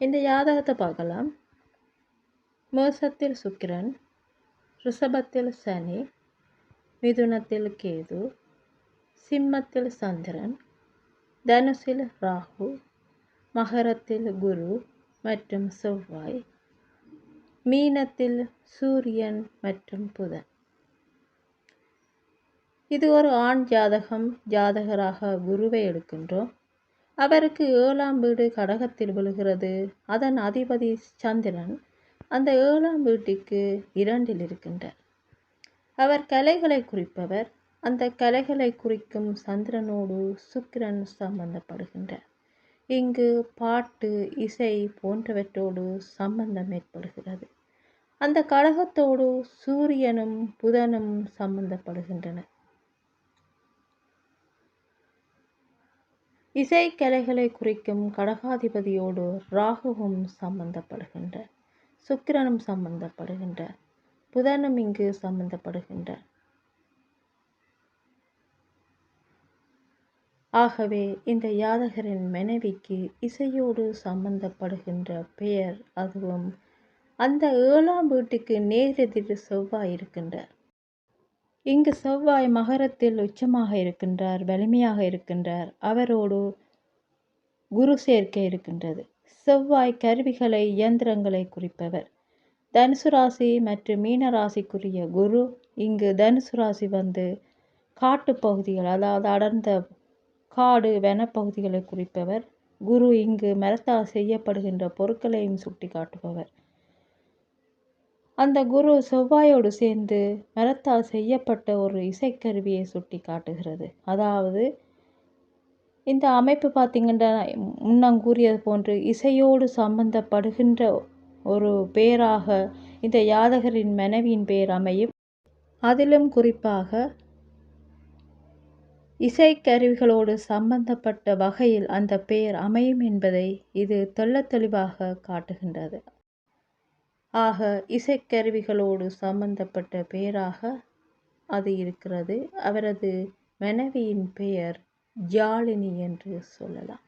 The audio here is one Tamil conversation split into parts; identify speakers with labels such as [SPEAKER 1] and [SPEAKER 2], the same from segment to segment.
[SPEAKER 1] இந்த ஜாதகத்தை பார்க்கலாம். மேசத்தில் சுக்கிரன் ரிஷபத்தில் சனி மிதுனத்தில் கேது சிம்மத்தில் சந்திரன் தனுசில் ராகு மகரத்தில் குரு மற்றும் செவ்வாய் மீனத்தில் சூரியன் மற்றும் புதன். இது ஒரு ஆண் ஜாதகம். ஜாதகராக குருவை எடுக்கின்றோம். அவருக்கு ஏழாம் வீடு கடகத்தில் விழுகிறது. அதன் அதிபதி சந்திரன் அந்த ஏழாம் வீட்டுக்கு இரண்டில் இருக்கின்றார். அவர் கலைகளை குறிப்பவர். அந்த கலைகளை குறிக்கும் சந்திரனோடு சுக்கிரன் சம்பந்தப்படுகின்றார். இங்கு பாட்டு இசை போன்றவற்றோடு சம்பந்தம் ஏற்படுகிறது. அந்த கடகத்தோடு சூரியனும் புதனும் சம்பந்தப்படுகின்றனர். இசைக்கலைகளை குறிக்கும் கடகாதிபதியோடு ராகுவும் சம்பந்தப்படுகின்ற சுக்கிரனும் சம்பந்தப்படுகின்ற புதனும் இங்கு சம்பந்தப்படுகின்ற. ஆகவே இந்த யாதகரின் மனைவிக்கு இசையோடு சம்பந்தப்படுகின்ற பெயர் அதுவும் அந்த ஏழாம் வீட்டுக்கு நேரெதிர் செவ்வாய் இருக்கின்றார். இங்கு செவ்வாய் மகரத்தில் உச்சமாக இருக்கின்றார் வலிமையாக இருக்கின்றார். அவரோடு குரு சேர்க்கை இருக்கின்றது. செவ்வாய் கருவிகளை இயந்திரங்களை குறிப்பவர். தனுசு ராசி மற்றும் மீன ராசிக்குரிய குரு இங்கு தனுசு ராசி வந்து காட்டுப்பகுதிகள் அதாவது அடர்ந்த காடு வனப்பகுதிகளை குறிப்பவர். குரு இங்கு மரத்தால் செய்யப்படுகின்ற பொருட்களையும் சுட்டி காட்டுபவர் அந்த குரு செவ்வாயோடு சேர்ந்து மரத்தால் செய்யப்பட்ட ஒரு இசைக்கருவியை சுட்டி காட்டுகிறது. அதாவது இந்த அமைப்பு பார்த்திங்கன்னா முன்னாங் கூறியது போன்று இசையோடு சம்பந்தப்படுகின்ற ஒரு பெயராக இந்த யாதகரின் மனைவியின் பெயர் அமையும். அதிலும் குறிப்பாக இசைக்கருவிகளோடு சம்பந்தப்பட்ட வகையில் அந்த பெயர் அமையும் என்பதை இது தெள்ள தெளிவாக காட்டுகின்றது. ஆக இசைக்கருவிகளோடு சம்பந்தப்பட்ட பெயராக அது இருக்கிறது. அவரது மனைவியின் பெயர் ஜாலினி என்று சொல்லலாம்.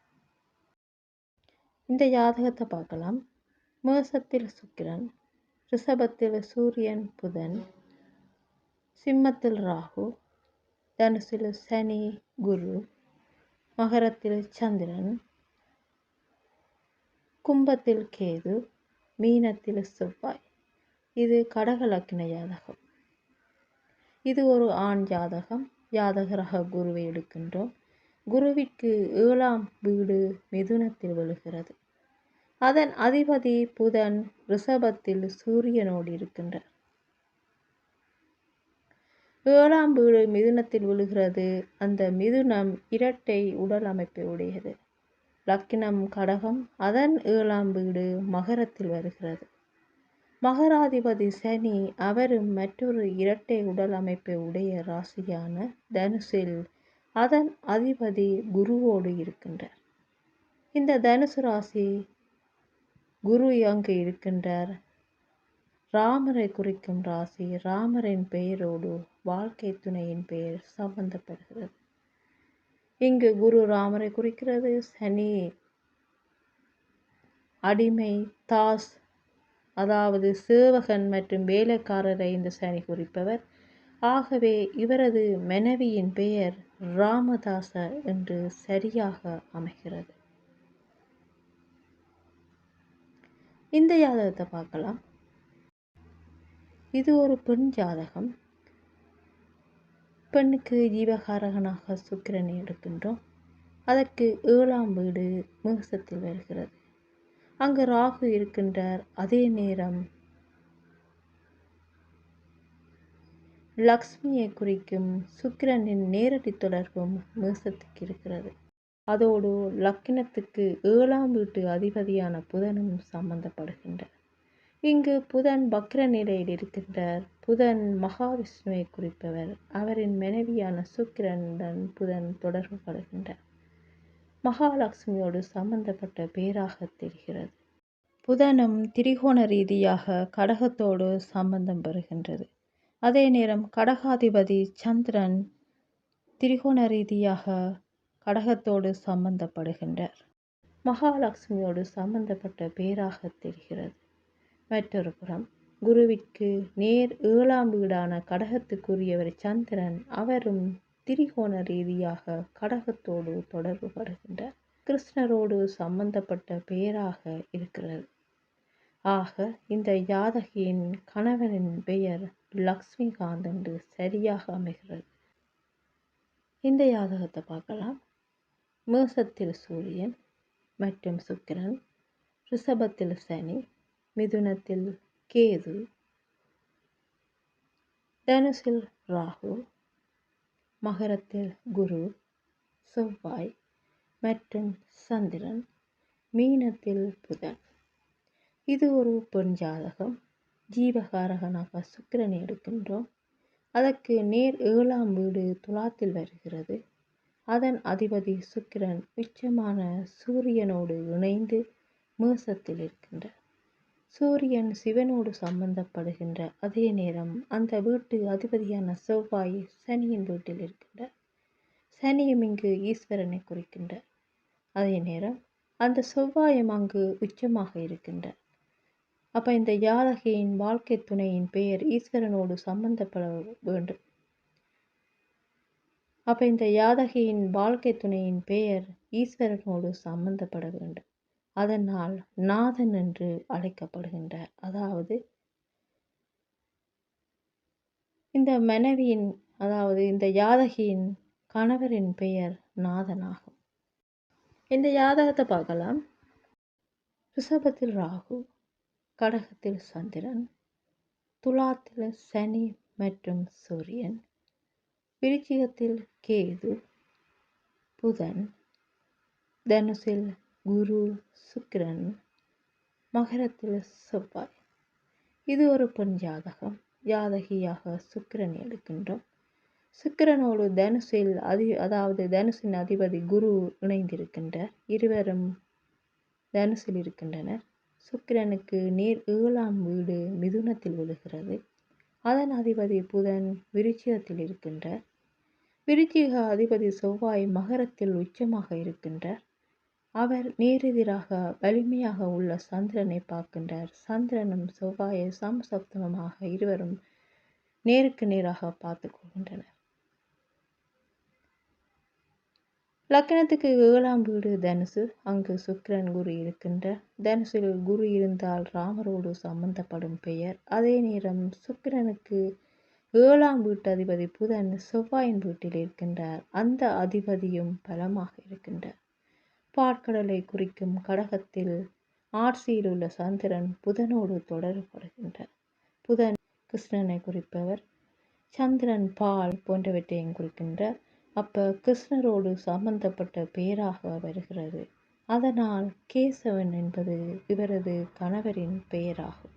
[SPEAKER 1] இந்த ஜாதகத்தை பார்க்கலாம். மேசத்தில் சுக்கிரன் ரிஷபத்தில் சூரியன் புதன் சிம்மத்தில் ராகு தனுசில் சனி குரு மகரத்தில் சந்திரன் கும்பத்தில் கேது மீனத்தில் செவ்வாய். இது கடகலக்கின ஜாதகம் இது ஒரு ஆண் ஜாதகம். ஜாதகராக குருவை எடுக்கின்றோம். குருவிற்கு ஏழாம் வீடு மிதுனத்தில் விழுகிறது. அதன் அதிபதி புதன் ரிஷபத்தில் சூரியனோடு இருக்கின்றார். ஏழாம் வீடு மிதுனத்தில் விழுகிறது. அந்த மிதுனம் இரட்டை உடல் அமைப்பை உடையது. லக்கினம் கடகம் அதன் ஏழாம் வீடு மகரத்தில் வருகிறது. மகராதிபதி சனி அவரும் மற்றொரு இரட்டை உடல் அமைப்பை உடைய ராசியான தனுசில் அதன் அதிபதி குருவோடு இருக்கின்றார். இந்த தனுசு ராசி குரு அங்கு இருக்கின்றார்? ராமரை குறிக்கும் ராசி ராமரின் பெயரோடு வாழ்க்கை துணையின் பெயர் சம்பந்தப்படுகிறது. இங்கு குரு ராமரை குறிக்கிறது. சனி அடிமை தாஸ் அதாவது சேவகன் மற்றும் வேலைக்காரரை இந்த சனி குறிப்பவர். ஆகவே இவரது மனைவியின் பெயர் ராமதாச என்று சரியாக அமைகிறது. இந்த ஜாதகத்தை பார்க்கலாம். இது ஒரு பெண் ஜாதகம். பெண்ணுக்கு ஜீவகாரகனாக சுக்கிரனை எடுக்கின்றோம். அதற்கு ஏழாம் வீடு மேகசத்தில் வருகிறது. அங்கு ராகு இருக்கின்றார். அதே நேரம் லக்ஷ்மியை குறிக்கும் சுக்கிரனின் நேரடி தொடர்பும் மேசத்துக்கு இருக்கிறது. அதோடு லக்கினத்துக்கு ஏழாம் வீட்டு அதிபதியான புதனும் சம்பந்தப்படுகின்றார். இங்கு புதன் பக்ர நிலையில் இருக்கின்றார். புதன் மகாவிஷ்ணுவை குறிப்பவர். அவரின் மனைவியான சுக்கிரனுடன் புதன் தொடர்பு கொள்கின்றார். மகாலட்சுமியோடு சம்பந்தப்பட்ட பேராக தெரிகிறது. புதனும் திரிகோண ரீதியாக கடகத்தோடு சம்பந்தம் பெறுகின்றது. அதே நேரம் கடகாதிபதி சந்திரன் திரிகோண ரீதியாக கடகத்தோடு சம்பந்தப்படுகின்றார். மகாலட்சுமியோடு சம்பந்தப்பட்ட பேராக தெரிகிறது. மற்றொரு புறம் குருவிற்கு நேர் ஏழாம் வீடான கடகத்துக்குரியவர் சந்திரன் அவரும் திரிகோண ரீதியாக கடகத்தோடு தொடர்பு படுகின்றார் கிருஷ்ணரோடு சம்பந்தப்பட்ட பெயராக இருக்கிறது ஆக இந்த ஜாதகியின் கணவனின் பெயர் லக்ஷ்மிகாந்த் என்று சரியாக அமைகிறது. இந்த ஜாதகத்தை பார்க்கலாம். மேசத்தில் சூரியன் மற்றும் சுக்கிரன் ரிஷபத்தில் சனி மிதுனத்தில் கேது தனுசில் ராகு மகரத்தில் குரு செவ்வாய் மற்றும் சந்திரன் மீனத்தில் புதன். இது ஒரு பெண் ஜாதகம். ஜீவகாரகனாக சுக்கிரன் எடுக்கின்றோம். அதற்கு நேர் ஏழாம் வீடு துலாத்தில் வருகிறது. அதன் அதிபதி சுக்கிரன் உச்சமான சூரியனோடு இணைந்து மேசத்தில் இருக்கின்றார். சூரியன் சிவனோடு சம்பந்தப்படுகின்ற அதே நேரம் அந்த வீட்டு அதிபதியான செவ்வாய் சனியின் வீட்டில் இருக்கின்றார். சனியும் இங்கு ஈஸ்வரனை குறிக்கின்றார். அதே நேரம் அந்த செவ்வாயம் அங்கு உச்சமாக இருக்கின்றார். அப்போ இந்த ஜாதகியின் வாழ்க்கை துணையின் பெயர் ஈஸ்வரனோடு சம்பந்தப்பட வேண்டும். அப்போ இந்த யாதகியின் வாழ்க்கை துணையின் பெயர் ஈஸ்வரனோடு சம்பந்தப்பட வேண்டும். அதனால் நாதன் என்று அழைக்கப்படுகின்றார். அதாவது இந்த மனைவியின் அதாவது இந்த யாதகியின் கணவரின் பெயர் நாதனாகும். இந்த யாதகத்தை பார்க்கலாம். ரிஷபத்தில் ராகு கடகத்தில் சந்திரன் துலாத்தில் சனி மற்றும் சூரியன் விருச்சிகத்தில் கேது புதன் தனுசில் குரு சுக்கிரன் மகரத்தில் செவ்வாய். இது ஒரு பெண் ஜாதகம். ஜாதகியாக சுக்கிரன் எடுக்கின்றோம். சுக்கிரனோடு தனுசில் அதி அதாவது தனுசின் அதிபதி குரு இணைந்திருக்கின்றார். இருவரும் தனுசில் இருக்கின்றனர். சுக்கிரனுக்கு நேர் ஏழாம் வீடு மிதுனத்தில் விழுகிறது. அதன் அதிபதி புதன் விருச்சிகத்தில் இருக்கின்றார். விருச்சிக அதிபதி செவ்வாய் மகரத்தில் உச்சமாக இருக்கின்றார். அவர் நேரெதிராக வலிமையாக உள்ள சந்திரனை பார்க்கின்றார். சந்திரனும் செவ்வாயை சமசப்தமமாக இருவரும் நேருக்கு நேராக பார்த்து கொள்கின்றனர். லக்னத்துக்கு ஏழாம் வீடு தனுசு. அங்கு சுக்கிரன் குரு இருக்கின்ற தனுசில் குரு இருந்தால் ராமரோடு சம்பந்தப்படும் பெயர். அதே நேரம் சுக்கிரனுக்கு ஏழாம் வீட்டு அதிபதி புதன் செவ்வாயின் வீட்டில் இருக்கின்றார். அந்த அதிபதியும் பலமாக இருக்கின்றார். பாற்கடலை குறிக்கும் கடகத்தில் ஆட்சியில் உள்ள சந்திரன் புதனோடு தொடர்படுகின்றார் புதன் கிருஷ்ணனை குறிப்பவர். சந்திரன் பால் போன்றவற்றையும் குறிக்கின்றார். அப்போ கிருஷ்ணரோடு சம்பந்தப்பட்ட பெயராக வருகிறது. அதனால் கேசவன் என்பது இவரது கணவரின் பெயராகும்.